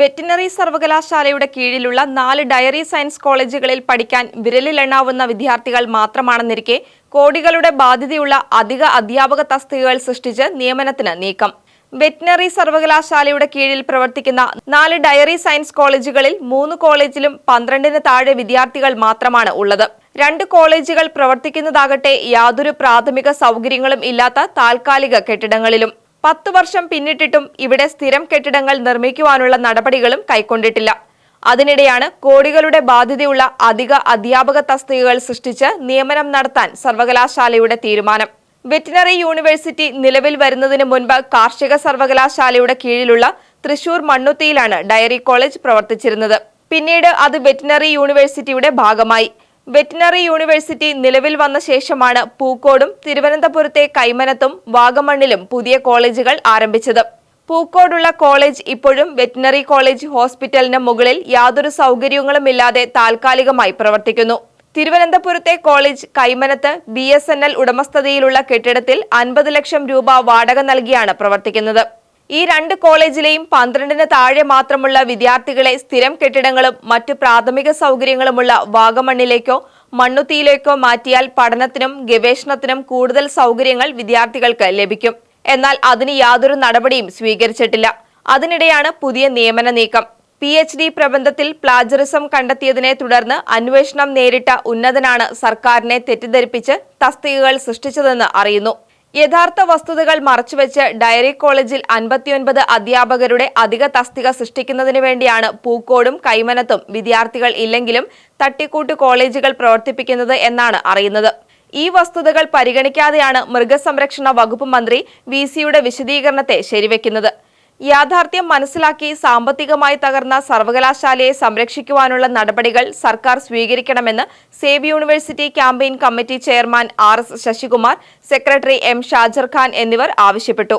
Veterinary സർവകലാശാലയുടെ കീഴിലുള്ള നാല് ഡയറി സയൻസ് കോളേജുകളിൽ പഠിക്കാൻ വിരലിലെണ്ണാവുന്ന വിദ്യാർത്ഥികൾ മാത്രമാണെന്നിരിക്കെ കോടികളുടെ ബാധ്യതയുള്ള അധിക അധ്യാപക തസ്തികകൾ സൃഷ്ടിച്ച് നിയമനത്തിന് നീക്കം. വെറ്റിനറി സർവകലാശാലയുടെ കീഴിൽ പ്രവർത്തിക്കുന്ന നാല് ഡയറി സയൻസ് കോളേജുകളിൽ മൂന്ന് കോളേജിലും പന്ത്രണ്ടിന് താഴെ വിദ്യാർത്ഥികൾ മാത്രമാണ് ഉള്ളത്. രണ്ട് കോളേജുകൾ പ്രവർത്തിക്കുന്നതാകട്ടെ യാതൊരു പ്രാഥമിക സൗകര്യങ്ങളും ഇല്ലാത്ത താൽക്കാലിക കെട്ടിടങ്ങളിലും. പത്തു വർഷം പിന്നിട്ടിട്ടും ഇവിടെ സ്ഥിരം കെട്ടിടങ്ങൾ നിർമ്മിക്കുവാനുള്ള നടപടികളും കൈക്കൊണ്ടിട്ടില്ല. അതിനിടെയാണ് കോടികളുടെ ബാധ്യതയുള്ള അധിക അധ്യാപക തസ്തികകൾ സൃഷ്ടിച്ച് നിയമനം നടത്താൻ സർവകലാശാലയുടെ തീരുമാനം. വെറ്റിനറി യൂണിവേഴ്സിറ്റി നിലവിൽ വരുന്നതിന് മുൻപ് കാർഷിക സർവകലാശാലയുടെ കീഴിലുള്ള തൃശൂർ മണ്ണുത്തിയിലാണ് ഡയറി കോളേജ് പ്രവർത്തിച്ചിരുന്നത്. പിന്നീട് അത് വെറ്റിനറി യൂണിവേഴ്സിറ്റിയുടെ ഭാഗമായി. വെറ്റിനറി യൂണിവേഴ്സിറ്റി നിലവിൽ വന്ന ശേഷമാണ് പൂക്കോടും തിരുവനന്തപുരത്തെ കൈമനത്തും വാഗമണ്ണിലും പുതിയ കോളേജുകൾ ആരംഭിച്ചത്. പൂക്കോടുള്ള കോളേജ് ഇപ്പോഴും വെറ്റിനറി കോളേജ് ഹോസ്പിറ്റലിന് മുകളിൽ യാതൊരു സൗകര്യങ്ങളുമില്ലാതെ താൽക്കാലികമായി പ്രവർത്തിക്കുന്നു. തിരുവനന്തപുരത്തെ കോളേജ് കൈമനത്ത് ബി ഉടമസ്ഥതയിലുള്ള കെട്ടിടത്തിൽ അൻപത് ലക്ഷം രൂപ വാടക നൽകിയാണ് പ്രവർത്തിക്കുന്നത്. ഈ രണ്ട് കോളേജിലെയും പന്ത്രണ്ടിന് താഴെ മാത്രമുള്ള വിദ്യാർത്ഥികളെ സ്ഥിരം കെട്ടിടങ്ങളും മറ്റ് പ്രാഥമിക സൗകര്യങ്ങളുമുള്ള വാഗമണ്ണിലേക്കോ മണ്ണുത്തിയിലേക്കോ മാറ്റിയാൽ പഠനത്തിനും ഗവേഷണത്തിനും കൂടുതൽ സൗകര്യങ്ങൾ വിദ്യാർത്ഥികൾക്ക് ലഭിക്കും. എന്നാൽ അതിന് യാതൊരു നടപടിയും സ്വീകരിച്ചിട്ടില്ല. അതിനിടെയാണ് പുതിയ നിയമന നീക്കം. പി എച്ച് ഡി പ്രബന്ധത്തിൽ പ്ലാജറിസം കണ്ടെത്തിയതിനെ തുടർന്ന് അന്വേഷണം നേരിട്ട ഉന്നതനാണ് സർക്കാരിനെ തെറ്റിദ്ധരിപ്പിച്ച് തസ്തികകൾ സൃഷ്ടിച്ചതെന്ന് അറിയുന്നു. യഥാർത്ഥ വസ്തുതകൾ മറച്ചുവെച്ച് ഡയറി കോളേജിൽ അൻപത്തിയൊൻപത് അധ്യാപകരുടെ അധിക തസ്തിക സൃഷ്ടിക്കുന്നതിന് വേണ്ടിയാണ് പൂക്കോടും കൈമനത്തും വിദ്യാർത്ഥികൾ ഇല്ലെങ്കിലും തട്ടിക്കൂട്ട് കോളേജുകൾ പ്രവർത്തിപ്പിക്കുന്നത് എന്നാണ് അറിയുന്നത്. ഈ വസ്തുതകൾ പരിഗണിക്കാതെയാണ് മൃഗസംരക്ഷണ വകുപ്പ് മന്ത്രി വി സിയുടെ വിശദീകരണത്തെ ശരിവെക്കുന്നത്. യാഥാർത്ഥ്യം മനസ്സിലാക്കി സാമ്പത്തികമായി തകർന്ന സർവകലാശാലയെ സംരക്ഷിക്കുവാനുള്ള നടപടികൾ സർക്കാർ സ്വീകരിക്കണമെന്ന് save university campaign committee chairman R S Sasikumar secretary M Shajarkhan എന്നിവർ ആവശ്യപ്പെട്ടു.